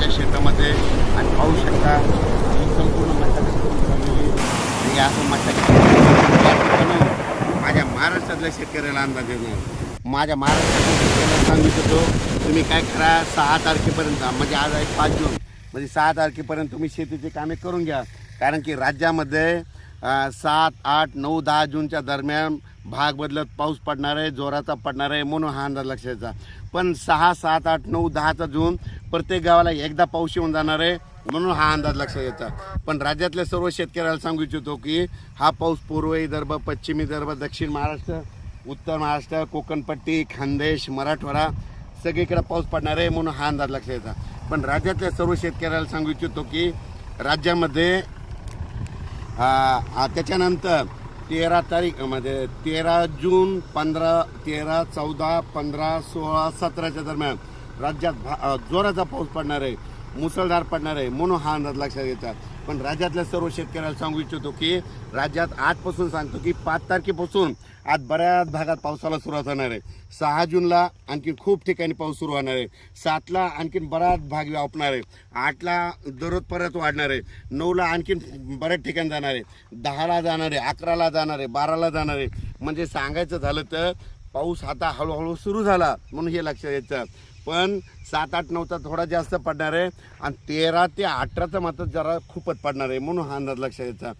माझ्या शेतामध्ये आणि पाहू शकता ही संपूर्ण मशागत करून झालेली आणि असं मशागत माझ्या महाराष्ट्रातल्या शेतकऱ्याला अंदाज येणार माझ्या महाराष्ट्रातल्या शेतकऱ्याला सांगू शकतो तुम्ही काय करा सहा तारखेपर्यंत म्हणजे आज आहे पाच जून म्हणजे सहा तारखेपर्यंत तुम्ही शेतीची कामे करून घ्या. कारण की राज्यामध्ये सात आठ नऊ दहा जूनच्या दरम्यान भाग बदलत पाऊस पडणार आहे जोराचा पडणार आहे म्हणून हा अंदाज लक्षाचा पण सहा सात आठ नऊ दहाचा जून प्रत्येक गावाला एकदा पाऊस येऊन जाणार आहे म्हणून हा अंदाज लक्षात येतो. पण राज्यातल्या सर्व शेतकऱ्याला सांगू इच्छितो की हा पाऊस पूर्व विदर्भ पश्चिम विदर्भ दक्षिण महाराष्ट्र उत्तर महाराष्ट्र कोकणपट्टी खानदेश मराठवाडा सगळीकडे पाऊस पडणार आहे म्हणून हा अंदाज लक्षात येतात पण राज्यातल्या सर्व शेतकऱ्याला सांगू इच्छितो की राज्यामध्ये त्याच्यानंतर तेरा तारीख म्हणजे तेरा जून पंधरा तेरा चौदा पंधरा सोळा सतराच्या दरम्यान राज्यात भा जोराचा पाऊस पडणार आहे मुसळधार पडणार आहे म्हणून हा अंदाज लक्षात येतात पण राज्यातल्या सर्व शेतकऱ्याला सांगू इच्छितो की राज्यात आजपासून सांगतो की पाच तारखेपासून आज बऱ्याच भागात पावसाला सुरुवात होणार आहे. सहा जूनला आणखी खूप ठिकाणी पाऊस सुरू होणार आहे. सातला आणखीन बराच भाग व्यापणार आहे. आठला दररोज परत वाढणार आहे. नऊला आणखीन बऱ्याच ठिकाणी जाणार आहे. दहाला जाणार आहे अकराला जाणार आहे बाराला जाणार आहे. म्हणजे सांगायचं झालं तर पाऊस आता हळूहळू सुरू झाला म्हणून हे लक्षात येतं. पण सात आठ नऊचा थोडा जास्त पडणार आहे आणि तेरा ते अठराचा मात्र जरा खूपच पडणार आहे म्हणून हा अंदाज लक्षात येतं.